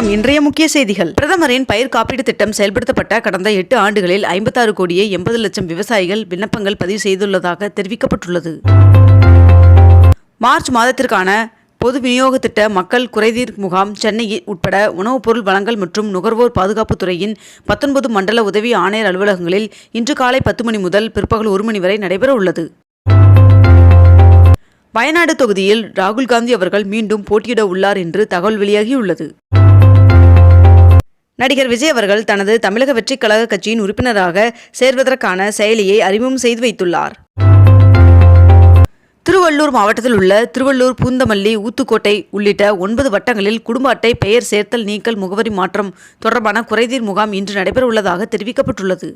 வணக்கம் இன்றைய முக்கிய செய்திகள். பிரதமரின் பயிர் காப்பீடு திட்டம் செயல்படுத்தப்பட்ட கடந்த எட்டு ஆண்டுகளில் ஐம்பத்தாறு கோடியே எண்பது லட்சம் விவசாயிகள் விண்ணப்பங்கள் பதிவு செய்துள்ளதாக தெரிவிக்கப்பட்டுள்ளது. மார்ச் மாதத்திற்கான பொது விநியோக திட்ட மக்கள் குறைதீர் முகாம் சென்னை உட்பட உணவுப் பொருள் வழங்கல் மற்றும் நுகர்வோர் பாதுகாப்புத் துறையின் பத்தொன்பது மண்டல உதவி ஆணையர் அலுவலகங்களில் இன்று காலை பத்து மணி முதல் பிற்பகல் ஒரு மணி வரை நடைபெற உள்ளது. வயநாடு தொகுதியில் ராகுல் காந்தி அவர்கள் மீண்டும் போட்டியிட உள்ளார் என்று தகவல் வெளியாகியுள்ளது. நடிகர் விஜய் அவர்கள் தனது தமிழக வெற்றிக் கழக கட்சியின் உறுப்பினராக சேர்வதற்கான செயலியை அறிமுகம் செய்து வைத்துள்ளார். திருவள்ளூர் மாவட்டத்தில் உள்ள திருவள்ளூர் பூந்தமல்லி ஊத்துக்கோட்டை உள்ளிட்ட ஒன்பது வட்டங்களில் குடும்ப அட்டை பெயர் சேர்த்தல் நீக்கல் முகவரி மாற்றம் தொடர்பான குறைதீர் முகாம் இன்று நடைபெறவுள்ளதாக தெரிவிக்கப்பட்டுள்ளது.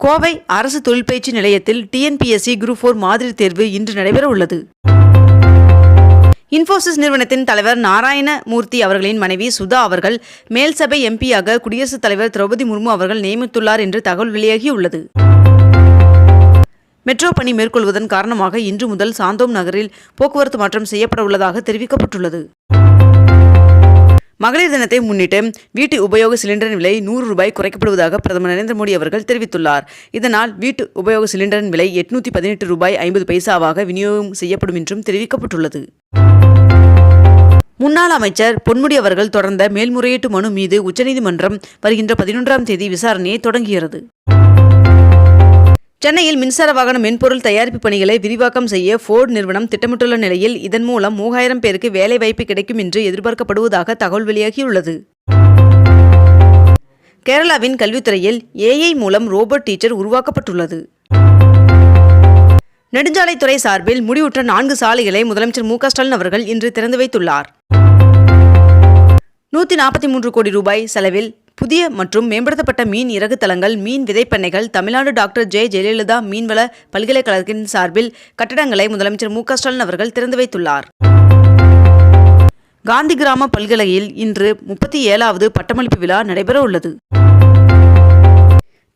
கோவை அரசு தொழிற்பயிற்சி நிலையத்தில் டிஎன்பிஎஸ்சி குரூப் ஃபோர் மாதிரி தேர்வு இன்று நடைபெறவுள்ளது. இன்ஃபோசிஸ் நிறுவனத்தின் தலைவர் நாராயணமூர்த்தி அவர்களின் மனைவி சுதா அவர்கள் மேல் சபை எம்பியாக குடியரசுத் தலைவர் திரௌபதி முர்மு அவர்கள் நியமித்துள்ளார் என்று தகவல் வெளியாகியுள்ளது. மெட்ரோ பணி மேற்கொள்வதன் காரணமாக இன்று முதல் சாந்தோம் நகரில் போக்குவரத்து மாற்றம் செய்யப்பட உள்ளதாக தெரிவிக்கப்பட்டுள்ளது. மகளிர் தினத்தை முன்னிட்டு வீட்டு உபயோக சிலிண்டரின் விலை நூறு ரூபாய் குறைக்கப்படுவதாக பிரதமர் நரேந்திர மோடி அவர்கள் தெரிவித்துள்ளார். இதனால் வீட்டு உபயோக சிலிண்டரின் விலை எட்நூத்தி பதினெட்டு ரூபாய் ஐம்பது பைசாவாக விநியோகம் செய்யப்படும் என்றும் தெரிவிக்கப்பட்டுள்ளது. முன்னாள் அமைச்சர் பொன்முடி அவர்கள் தொடர்ந்த மேல்முறையீட்டு மனு மீது உச்சநீதிமன்றம் வருகின்ற பதினொன்றாம் தேதி விசாரணையை தொடங்குகிறது. சென்னையில் மின்சார வாகன மென்பொருள் தயாரிப்பு பணிகளை விரிவாக்கம் செய்ய ஃபோர்டு நிறுவனம் திட்டமிட்டுள்ள நிலையில் இதன் மூலம் மூவாயிரம் பேருக்கு வேலை வாய்ப்பு கிடைக்கும் என்று எதிர்பார்க்கப்படுவதாக தகவல் வெளியாகியுள்ளது. கேரளாவின் கல்வித்துறையில் ஏஐ மூலம் ரோபோட் டீச்சர் உருவாக்கப்பட்டுள்ளது. நெடுஞ்சாலைத்துறை சார்பில் முடிவுற்ற நான்கு சாலைகளை முதலமைச்சர் மு ஸ்டாலின் அவர்கள் இன்று திறந்து வைத்துள்ளார். நூற்றி நாற்பத்தி மூன்று கோடி ரூபாய் செலவில் புதிய மற்றும் மேம்படுத்தப்பட்ட மீன் இறகு தளங்கள் மீன் விதைப்பண்ணைகள் தமிழ்நாடு டாக்டர் ஜெய ஜெயலலிதா மீன்வள பல்கலைக்கழகத்தின் சார்பில் கட்டடங்களை முதலமைச்சர் மு ஸ்டாலின் அவர்கள் திறந்து வைத்துள்ளார். காந்தி கிராம பல்கலையில் இன்று முப்பத்தி ஏழாவது பட்டமளிப்பு விழா நடைபெற உள்ளது.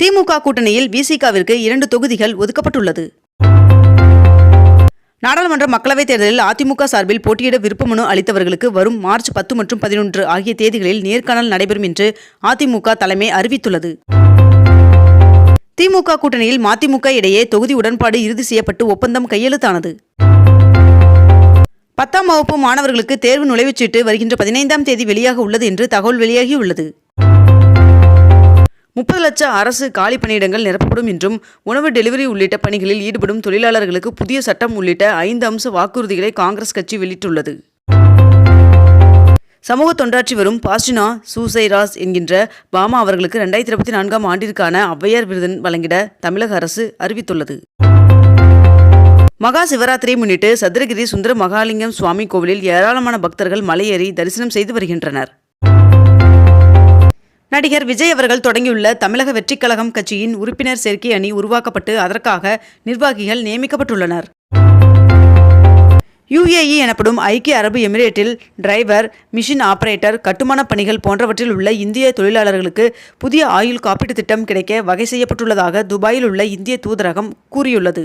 திமுக கூட்டணியில் விசிகாவிற்கு இரண்டு தொகுதிகள் ஒதுக்கப்பட்டுள்ளது. நாடாளுமன்ற மக்களவைத் தேர்தலில் அதிமுக சார்பில் போட்டியிட விருப்பமனு அளித்தவர்களுக்கு வரும் மார்ச் பத்து மற்றும் பதினொன்று ஆகிய தேதிகளில் நேர்காணல் நடைபெறும் என்று அதிமுக தலைமை அறிவித்துள்ளது. திமுக கூட்டணியில் மதிமுக இடையே தொகுதி உடன்பாடு இறுதி செய்யப்பட்டு ஒப்பந்தம் கையெழுத்தானது. பத்தாம் வகுப்பு மாணவர்களுக்கு தேர்வு நுழைவுச்சீட்டு வருகின்ற பதினைந்தாம் தேதி வெளியாக உள்ளது என்று தகவல் வெளியாகியுள்ளது. முப்பது லட்சம் அரசு காலி பணியிடங்கள் நிரப்பப்படும் என்றும் உணவு டெலிவரி உள்ளிட்ட பணிகளில் ஈடுபடும் தொழிலாளர்களுக்கு புதிய சட்டம் உள்ளிட்ட ஐந்து அம்ச வாக்குறுதிகளை காங்கிரஸ் கட்சி வெளியிட்டுள்ளது. சமூக தொண்டாற்றி வரும் பாஸ்டினா சூசைராஸ் என்கின்ற பாமா அவர்களுக்கு ரெண்டாயிரத்தி இருபத்தி நான்காம் ஆண்டிற்கான ஔவையார் விருதன் வழங்கிட தமிழக அரசு அறிவித்துள்ளது. மகா சிவராத்திரியை முன்னிட்டு சதுரகிரி சுந்தர மகாலிங்கம் சுவாமி கோவிலில் ஏராளமான பக்தர்கள் மலையேறி தரிசனம் செய்து வருகின்றனர். நடிகர் விஜய் அவர்கள் தொடங்கியுள்ள தமிழக வெற்றிக்கழகம் கட்சியின் உறுப்பினர் சேர்க்கை அணி உருவாக்கப்பட்டு அதற்காக நிர்வாகிகள் நியமிக்கப்பட்டுள்ளனர். யுஏஇ எனப்படும் ஐக்கிய அரபு எமிரேட்டில் டிரைவர் மிஷின் ஆபரேட்டர் கட்டுமானப் பணிகள் போன்றவற்றில் உள்ள இந்திய தொழிலாளர்களுக்கு புதிய ஆயுள் காப்பீட்டுத் திட்டம் கிடைக்க வகை செய்யப்பட்டுள்ளதாக துபாயில் உள்ள இந்திய தூதரகம் கூறியுள்ளது.